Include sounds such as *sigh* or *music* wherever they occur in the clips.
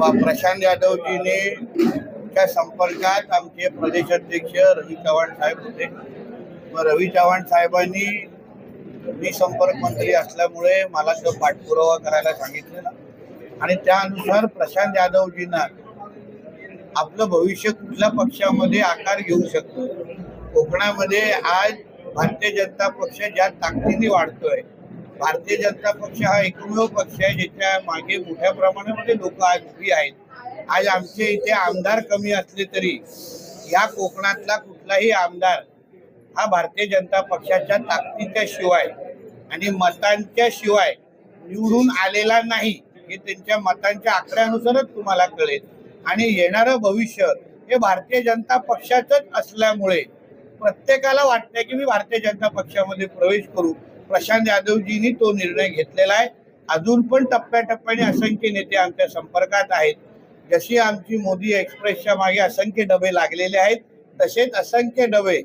प्रशांत यादवजीने च्या संपर्कात आमचे प्रदेशाध्यक्ष रवी चव्हाण साहेब होते. व रवी चव्हाण साहेबांनी मी संपर्क मंत्री असल्यामुळे मला तो पाठपुरावा करायला सांगितलेला. आणि त्यानुसार प्रशांत यादवजींना आपलं भविष्य कुठल्या पक्षामध्ये आकार घेऊ शकतो? कोकणामध्ये आज भारतीय जनता पक्ष ज्या ताकदीने वाढतोय भारतीय जनता पक्ष हा एकमेव पक्ष आहे ज्याच्या मागे मोठ्या प्रमाणामध्ये लोक आज उभी आहेत. आज आमचे इथे आमदार कमी असले तरी या कोकणातला कुठलाही आमदार हा भारतीय जनता पक्षाच्या ताकदीच्या शिवाय आणि मतांच्या शिवाय निवडून आलेला नाही हे त्यांच्या मतांच्या आकड्यानुसारच तुम्हाला कळेल. आणि येणारं भविष्य हे भारतीय जनता पक्षाचंच असल्यामुळे प्रत्येकाला वाटतंय की मी भारतीय जनता पक्षामध्ये प्रवेश करू. प्रशांत यादवजींनी तो निर्णय घेतलेला आहे. अजून पण टप्प्याटप्प्याने असंख्य नेते आमच्या संपर्कात आहेत. जशी आमची मोदी एक्सप्रेसच्या मागे असंख्य डबे लागलेले आहेत तसेच असंख्य डबे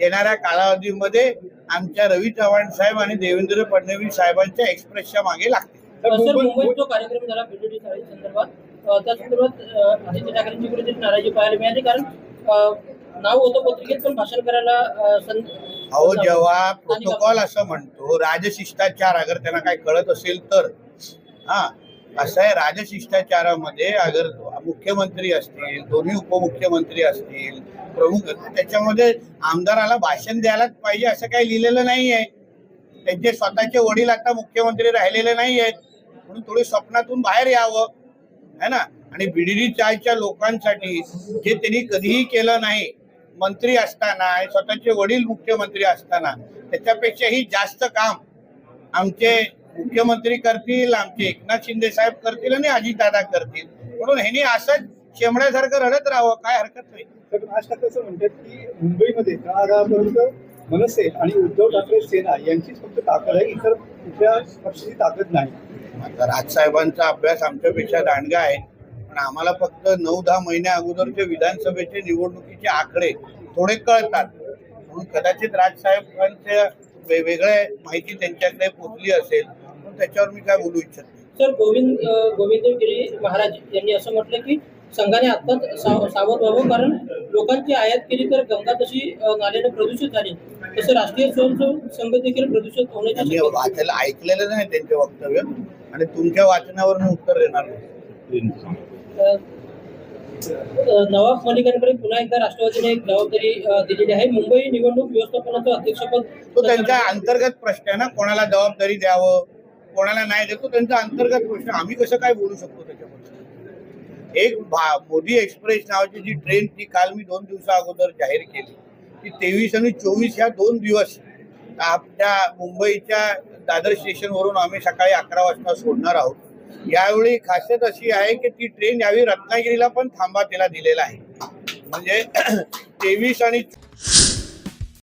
येणाऱ्या कालावधीमध्ये आमच्या रवी चव्हाण साहेब आणि देवेंद्र फडणवीस साहेबांच्या एक्सप्रेसच्या मागे लागतील. मुंबईत जो कार्यक्रम झाला बीजेडी संदर्भात त्या संदर्भात आदित्य ठाकरेंची कुठेतरी नाराजी पाहायला मिळाली. कारण नाव होतं पत्रिकेत पण भाषण करायला अहो जेव्हा प्रोटोकॉल असं म्हणतो राजशिष्टाचार अगर त्यांना काय कळत असेल तर. हा असं आहे राजशिष्टाचारामध्ये अगर मुख्यमंत्री असतील दोन्ही उपमुख्यमंत्री असतील प्रमुख त्याच्यामध्ये आमदाराला भाषण द्यायलाच पाहिजे असं काही लिहिलेलं नाही आहे त्यांचे स्वतःचे वडील आता मुख्यमंत्री राहिलेले नाही आहेत म्हणून थोडी स्वप्नातून बाहेर यावं. है ना? आणि बीडीडी चायच्या लोकांसाठी जे त्यांनी कधीही केलं नाही मंत्री असताना आणि स्वतःचे वडील मुख्यमंत्री असताना त्याच्यापेक्षाही जास्त काम आमचे मुख्यमंत्री करतील आमचे एकनाथ शिंदे साहेब करतील आणि अजितदादा करतील. म्हणून ह्यांनी असंच शेमड्यासारखं रडत राहावं काय हरकत नाही. तर राज ठाकरे असं म्हणतात की मुंबईमध्ये आतापर्यंत मनसे आणि उद्धव ठाकरे सेना यांचीच फक्त ताकद आहे इतर कुठल्या पक्षाची ताकद नाही. आता राजसाहेबांचा अभ्यास आमच्यापेक्षा दांडगा आहे. पण आम्हाला फक्त नऊ दहा महिन्या अगोदरचे विधानसभेचे निवडणुकीचे आकडे थोडे कळतात. म्हणून कदाचित राजसाहेबांच्या वेगवेगळ्या माहिती त्यांच्याकडे पोचली असेल पण त्याच्यावर मी काय बोलू इच्छित नाही. सर गोविंद गोविंदगिरी महाराज यांनी असं म्हटलं की संघाने आत्ताच साव- सावध व्हावं कारण लोकांची आयात केली तर गंगा तशी नाल्याने प्रदूषित झाली. तसं राष्ट्रीय स्वयंसेवक संघ देखील प्रदूषित होण्याची वाचायला ऐकलेलं नाही त्यांचे वक्तव्य आणि तुमच्या वाचनावर मी उत्तर देणार नाही. नवाब मलिकांकडे पुन्हा एकदा राष्ट्रवादीने एक जबाबदारी दिलेली आहे. मुंबई निवडणूक व्यवस्थापनाचं अध्यक्षपद तो त्यांचा अंतर्गत प्रश्न आहे ना कोणाला जबाबदारी द्यावं कोणाला नाही देतो त्यांचा अंतर्गत प्रश्न आम्ही कसं काय बोलू शकतो त्याच्याबद्दल? एक भा- मोदी एक्सप्रेस नावाची जी ट्रेन ती काल मी दोन दिवसा अगोदर जाहीर केली. ती तेवीस आणि चोवीस ह्या दोन दिवस आपल्या मुंबईच्या दादर स्टेशनवरून आम्ही सकाळी अकरा वाजता सोडणार आहोत. यावेळी खासियत अशी आहे की ती ट्रेन यावेळी रत्नागिरीला पण थांबा तिला दिलेला आहे. म्हणजे *clears throat* तेवीस आणि